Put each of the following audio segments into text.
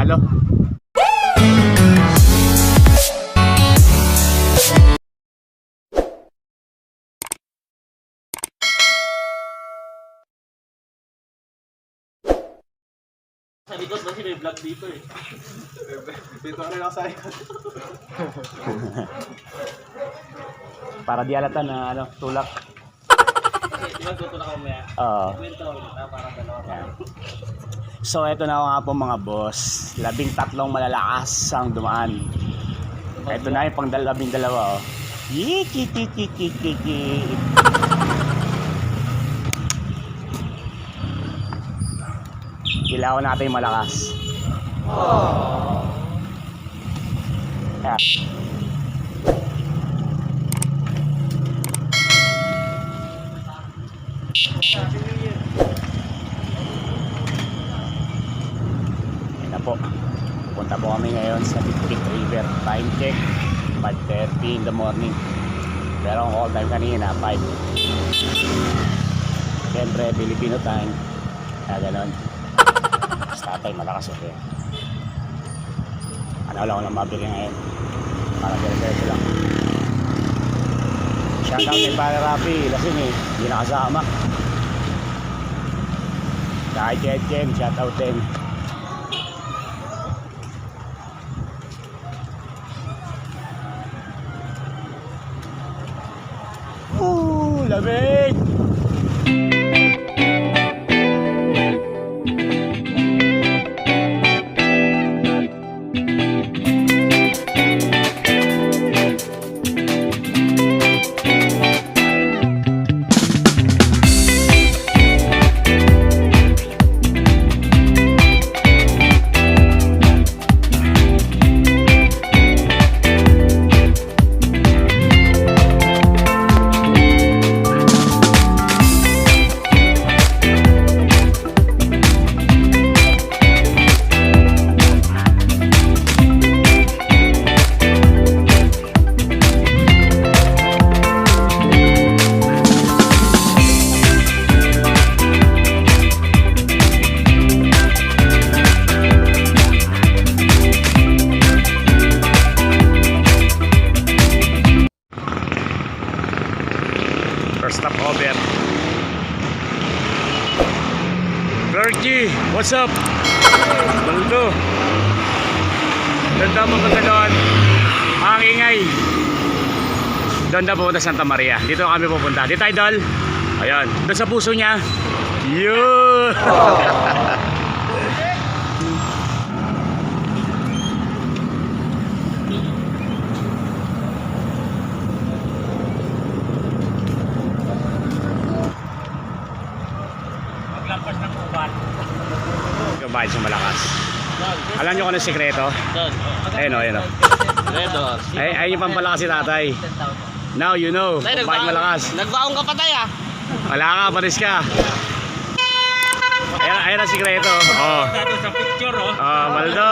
panalo. Sa likod kasi may vlog dito eh. Dito ka rin ako sa Para di alata na ano, tulak. Di ba gusto na kamaya? Oo. Kwento kita para dalawa. So ito na nga po mga boss, labing tatlong malalakas ang dumaan. Ito na yung pang labing dalawa oh. Yiki kiki kiki kiki. Kailangan natin malakas. Yeah. Yan na po. Pupunta po kami ngayon sa Bitbit River. Time check, 5.30 in the morning. Pero ang call time kanina, 5. Siyempre, Filipino time. Kaya ganon. Sa tatay, malakas ako eh. Ano lang ako lang mabili ngayon. Para dire-diretso lang. Shoutout kay Para Rapi, lasing eh. Hindi nakasama. Kay Jen Jen, shoutout din. Baby. Na pupunta Santa Maria. Dito kami pupunta. Dito idol. Ayan. Doon sa puso niya. Yun. Maglampas ng. Yung bayad sa malakas. Alam niyo kung ano sikreto? Ayun o, ayun o. Redo. Ay, ay yung pampalakas si tatay. Now you know. Kung bakit malakas. Nagbaong ka pa tayo ah. Wala ka, paris ka. Ayan, ayan ang sikreto. Oh. Dito sa picture oh. Oh, Maldo!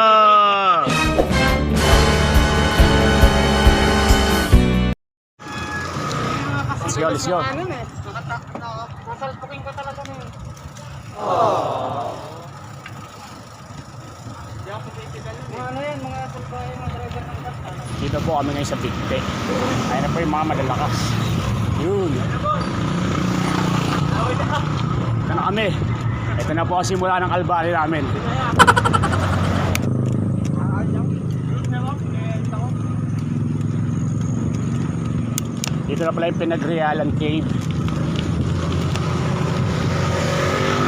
Let's go, let's go. Nasalpukin ko talaga na yun. Ano yan, mga salbahe, mga driver ng basta. Dito po kami ngayon sa Big Bay. Ayan na po yung mga malalakas. Yun. Ito na kami. Ito na po ang simula ng kalbari namin. Dito na pala yung pinagrealan cave.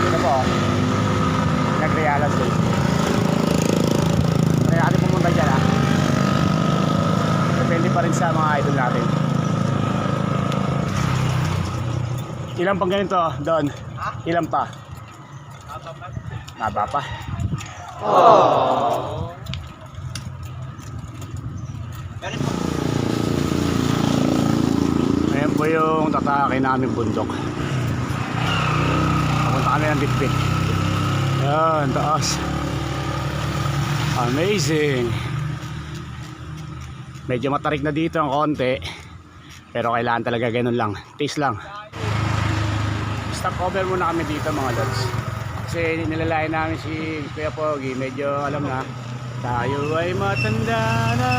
Ito po. Pinagrealan cave. Kaya natin pumunta dyan ah. Depende pa rin sa mga idol natin. Ilan pang ganito doon? Ilan pa? Maba pa. Ayan po yung tatakakin namin bundok. Papunta kami ng bitbit. Ayan, taas. Amazing. Medyo matarik na dito ang konti. Pero kailangan talaga ganun lang. Taste lang. Stop over muna kami dito mga lods. Kasi nilalayan namin si Kuya Pogi, medyo alam na, tayo ay matanda na.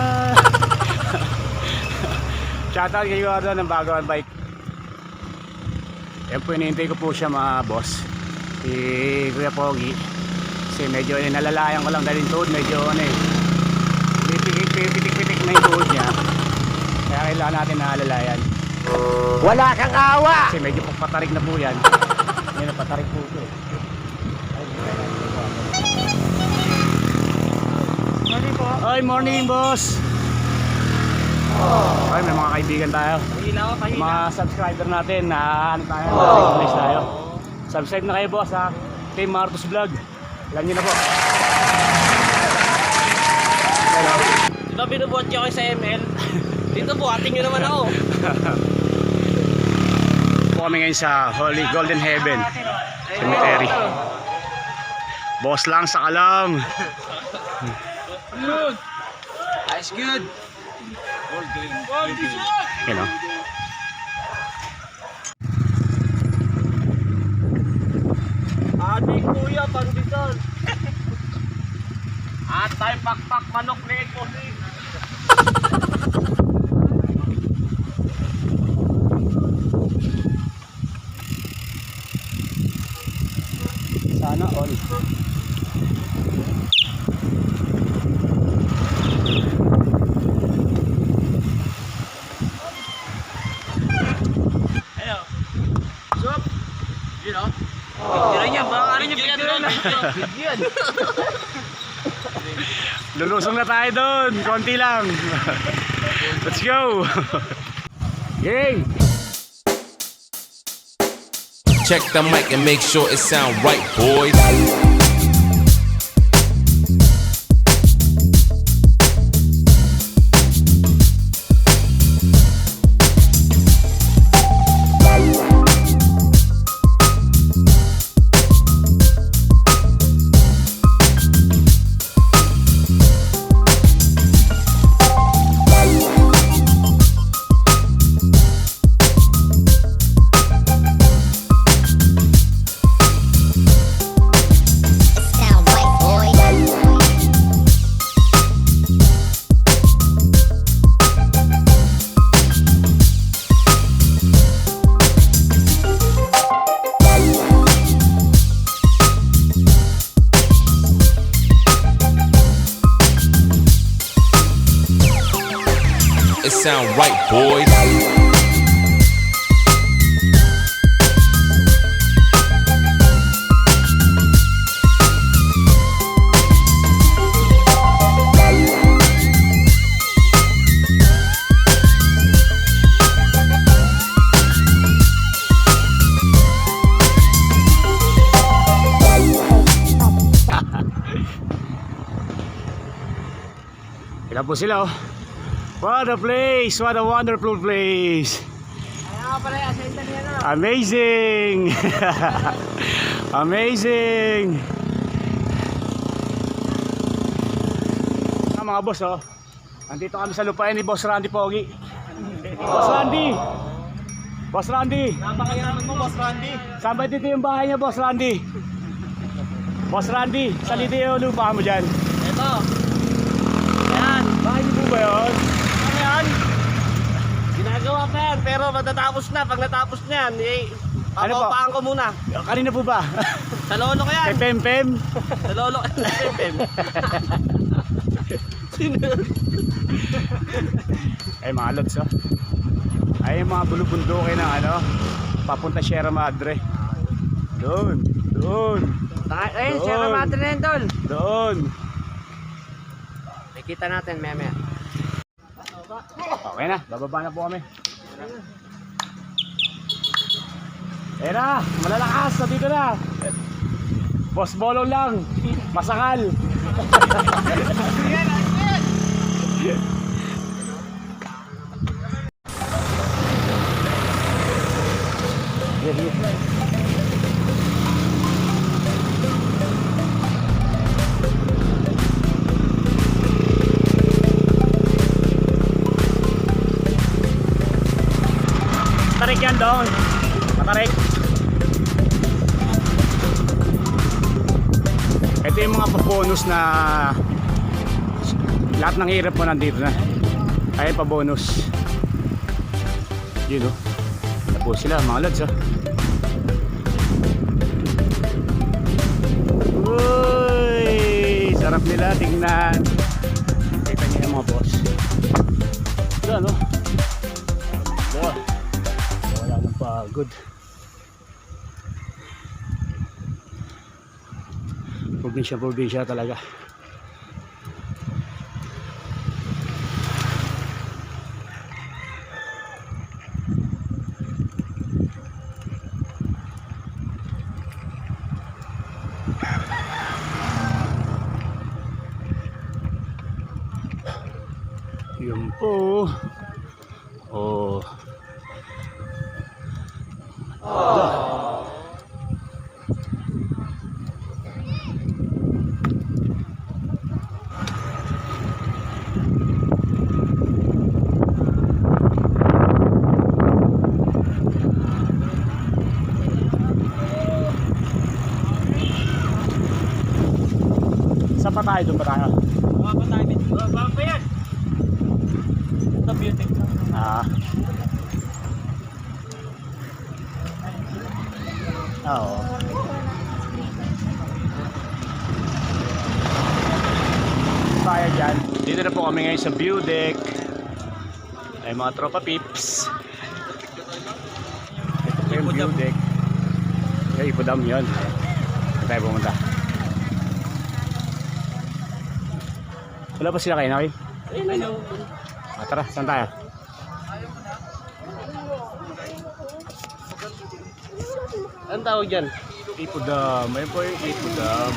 Shoutout kay Eduardo ng Bagawan Bike. Yan po, hinihintay ko po siya mga boss. Si Kuya Pogi. Kasi medyo eh, nalalayan ko lang dahil yung tuhod, medyo ano eh. Pitik-pitik na yung tuhod niya. Kaya kailangan natin naalalayan. Wala kang awa! Kasi medyo pagpatarik na po yan. Yan, napatarik po ito. Morning po. Ay, morning boss! Ay, may mga kaibigan tayo. Pahila ko, pahila. Mga subscriber natin na ano tayo, oh. tayo. Subscribe na kayo boss ha. Team Marcos Vlog. Alam niyo na po. Hello. Ito binubuhat niyo ako sa ML. Dito po, ating nyo naman ako. Po kami ngayon sa Holy Golden Heaven Cemetery. Boss lang sa kalam. That's good. You know. Ating kuya, panditan. At tayo pakpak manok ni Ekosi. Sana all. Hello. Sup? You know? Tira niya, baka ano niya pinag doon. Yan. Lulusong na tayo doon. Konti lang. Let's go. Yay! Check the mic and make sure it sound right, boys. Sound right, boys. Sila oh. What a place! What a wonderful place! Amazing! Amazing! Ah, mga boss oh. Andito kami sa lupain ni Boss Randy Pogi. Boss Randy! Boss Randy! Napakayaman mo, Boss Randy. Saan ba dito yung bahay niya, Boss Randy? Boss Randy, salita yung lupa mo dyan. Ito. Yan. Bahay niyo po ba yun? Ano yan? Ginagawa pa yan, pero matatapos na. Pag natapos na yan, eh, Ano po? papapaan ko muna. Kanina po ba? Sa lolo ko yan. Kay Pem Pem? Sa lolo ko yan. Ay mga lods oh. Ay yung mga bulubundukin ng ano Papunta Sierra Madre Doon Doon Ayun, Doon. Sierra Madre na yun, tol. Doon Nakita natin, meme. Okay na Bababa na po kami Ayan na Malalakas. Na dito na. Boss Bolo lang. Masakal Yan doon Matarik yung mga bonus na lahat ng hirap mo nandito na. Ayun pa bonus. Yun oh. Tapos sila mga lads oh. Uy! Sarap nila tingnan. Kita niyo yung mga boss. Ito ano? Pagod. Probinsya, probinsya talaga. Yun po. Oh. Saan pa tayo? Doon pa tayo? Baba pa tayo. Baba pa yan. Ito beauty. Ah. Oo. Kaya dyan. Dito na po kami ngayon sa view deck. Ay mga tropa pips. Ito po yung view deck. Ay, ipodam yun. Tayo pumunta? Wala pa sila kayo na kayo? Ah, tara, saan tayo? Anong tawag dyan? Ipodam. Ayun po yung ipodam.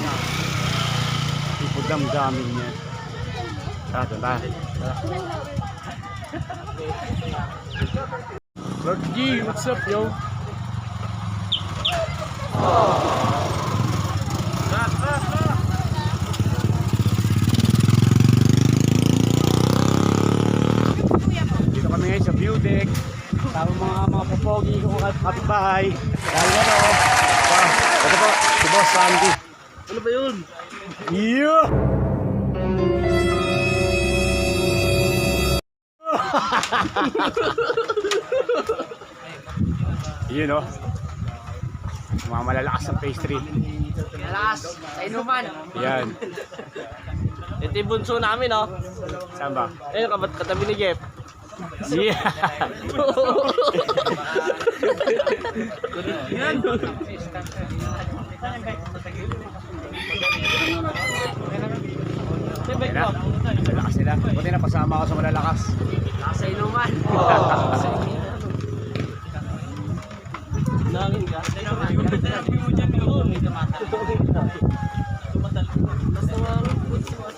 Ipodam gaming niya. Tara, saan tayo? Tara. Lord G, what's up, yo? Dito ngayon sa mga mga popogi ko at kapitbahay. Dahil ano, wow, ito po, si Boss Sandy. Ano ba yun? Yeah! Yun o. Mga malalakas ng pastry. Kalas, sa inuman. Yan. Ito yung bunso namin, oh. Saan ba? Ayun, kabat katabi ni Jeff. Yeah! Yan na. Sila. Buti na pasama ako sa malalakas. Nasa inuman. Nangin ka? Clerk G lang, saka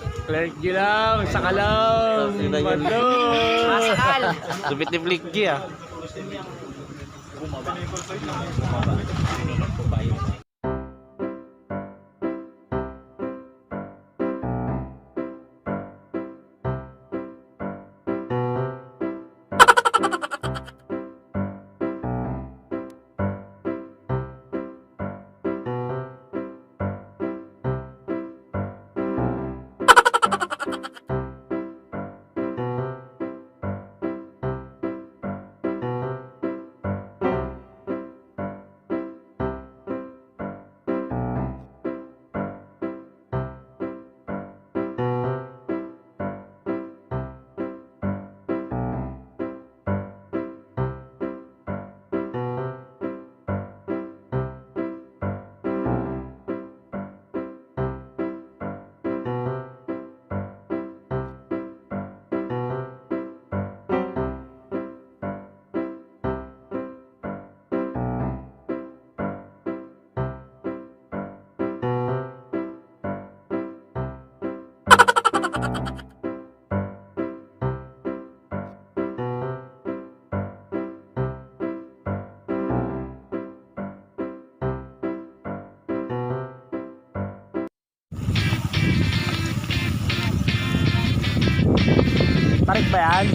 lang. Sino yan? Balon. Masakal. Lupit ni Flick G, ah. Tarik ba yan?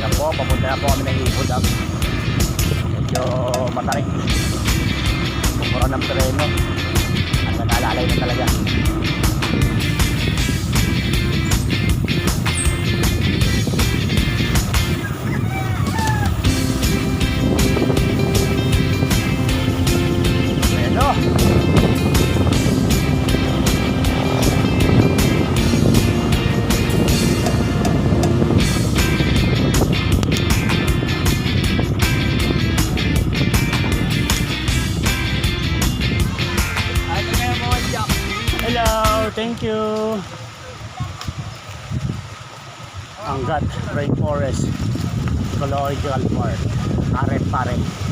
Yan po, papunta na po kami ng Ipood thank you. Anggat Rainforest Ecological Park. Pare pare.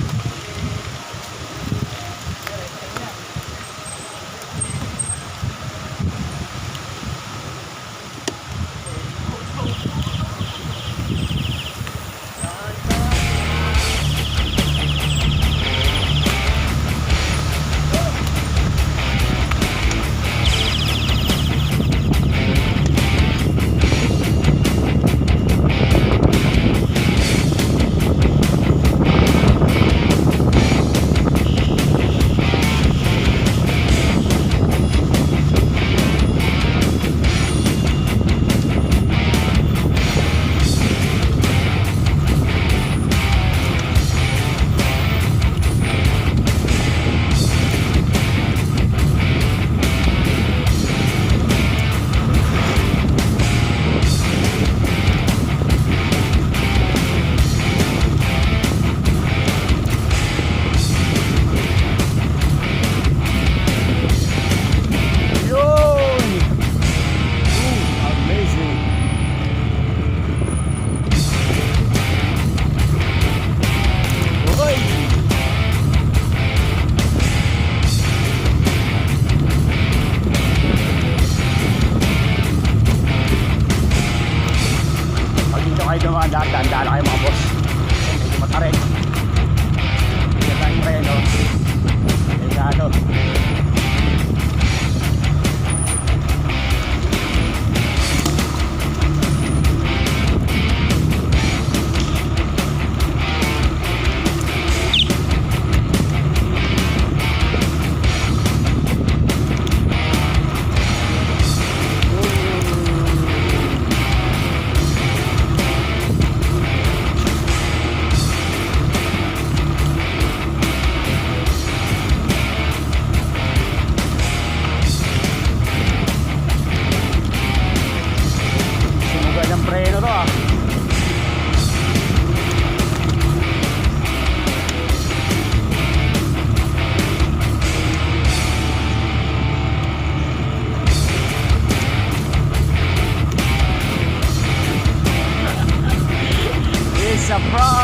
surprise.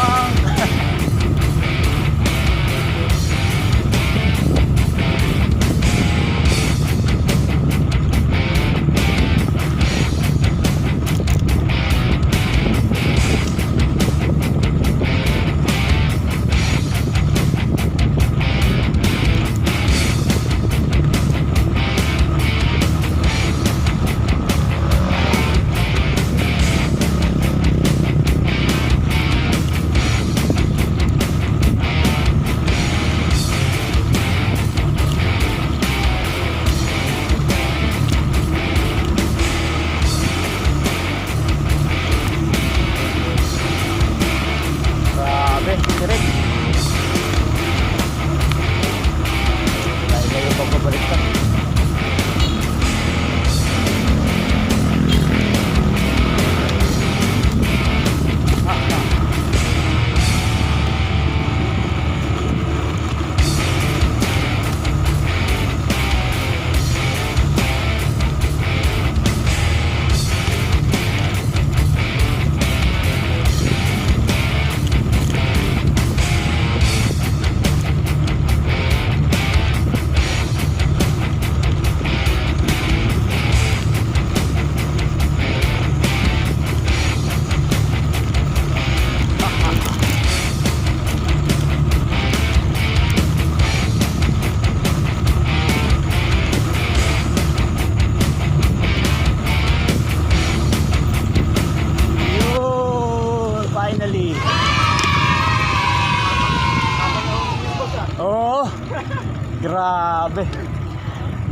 Grabe.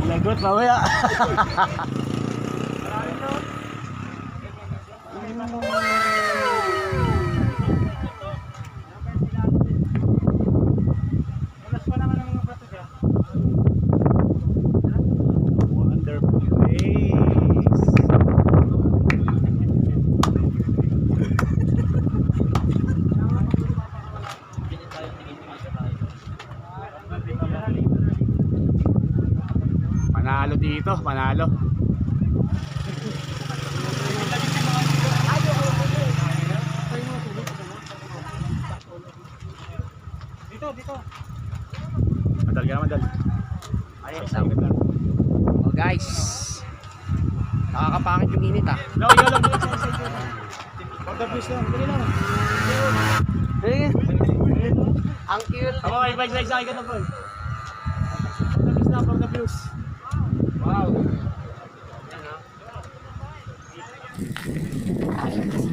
Lagot mamaya. Wonderful place. Panalo dito, panalo. Dito, dito. Madal ka. Oh guys. Nakakapangit yung init ah. No, yun lang dito. Pagdabis lang, dali lang. Ang cute. Ako, bike sa akin na, boy. Pagdabis na, pagdabis.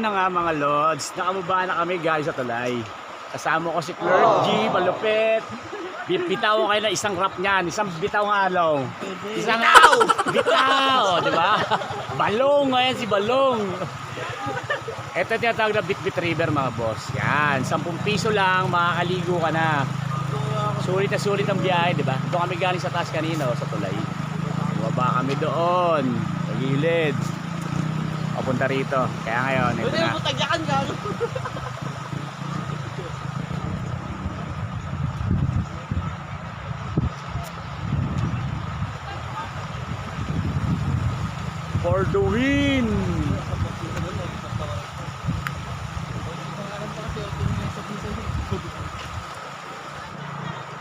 Na nga mga lods, nakababa na kami guys sa tulay. Kasama ko si Clerk G, malupit. Bi- Bitaw kayo na isang rap niyan, isang bitaw nga alaw. Isang bitaw! Bitaw! di ba? Balong, ngayon si Balong. Ito yung tinatawag na Bit Bit River mga boss. Yan, 10 piso lang, makakaligo ka na. Sulit na sulit ang biyahe, di ba? Doon kami galing sa taas kanina, oh, sa tulay. Bumaba kami doon, sa gilid. Papunta rito. Kaya ngayon, ito na. tagyakan ka. For the win!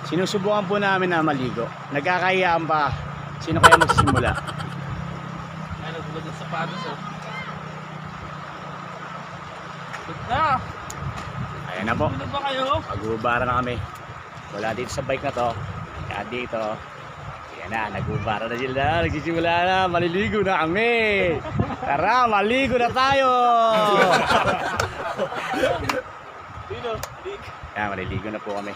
Sinusubukan po namin na maligo. Nagkakayaan pa. Sino kaya magsisimula? Ano, gulod ng sapatos oh. Good na. Ayan na po. Ano ba kayo? Magubara na kami. Wala dito sa bike na to. Kaya dito. Yan na, nagubara na sila. Nagsisimula na. Maliligo na kami. Tara, maligo na tayo. Dito. Kaya maliligo na po kami.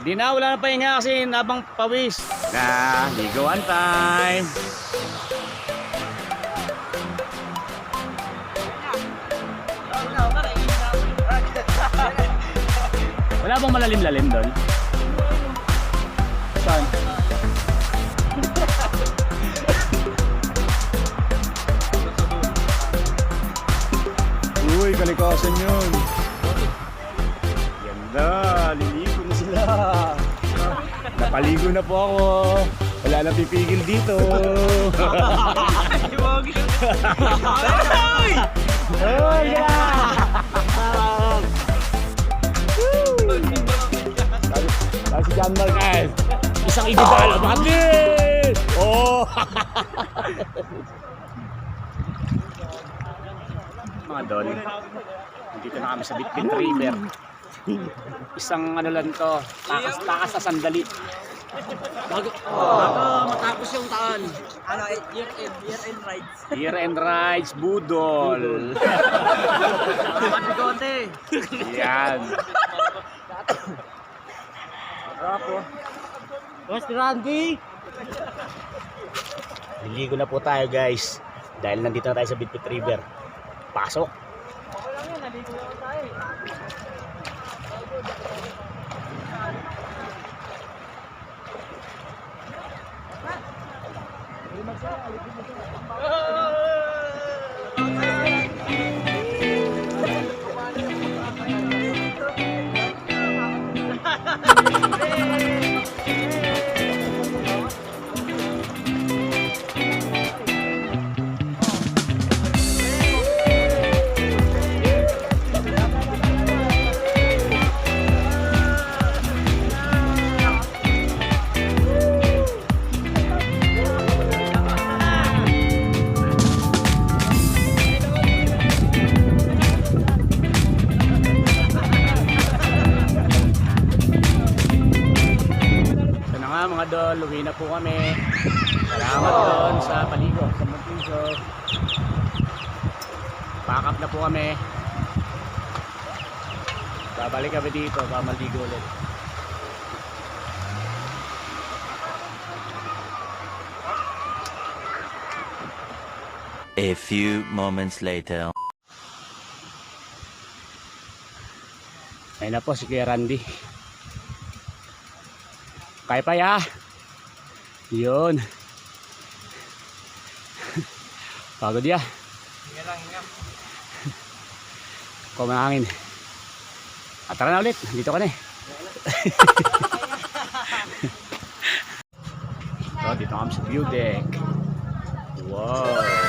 Di na, wala na pahinga kasi nabang pawis. Na, ligoan time. Wala bang malalim-lalim doon? Saan? Uy, kalikasan yun. Napaligo na po ako. Wala na pipigil dito. Uy, yeah! Sabi si John Marquez, isang igidala, bakit? Oh! Mga dol, dito na kami sa Bitbit River. Isang ano lang to, takas-takas sa sandali. Bago, bago matapos yung taon. Ano, year end, year end rides. Year and Rides Budol. Dapat bigote. Yan. Boss Randy. Liligo na po tayo guys. Dahil nandito na tayo sa Bitbit River. Pasok. Idol, uwi na po kami. Salamat doon sa paligo, sa Montiso. Pack up na po kami. Babalik kami dito, pamaligo ulit. A few moments later. Ayun na po si Kuya Randy. Kaya pa ya. Yun. Pagod ya. Hinga lang, hinga. Kumangin. At tara na ulit. Dito ka na eh. so, dito kami sa view deck. Wow.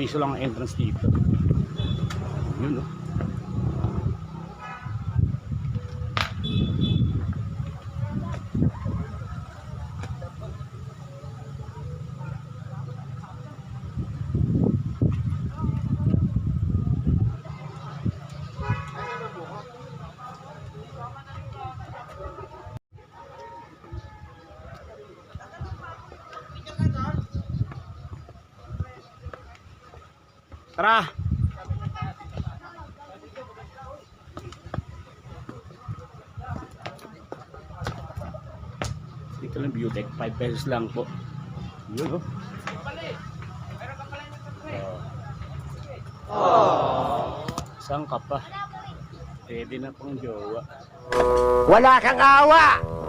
Piso lang ang entrance dito. Yun, no? Tara! Dito lang Beautech, 5 pesos lang po. Yun oh. Oh. Saan ka pa? Pwede na pang jowa. Wala kang awa!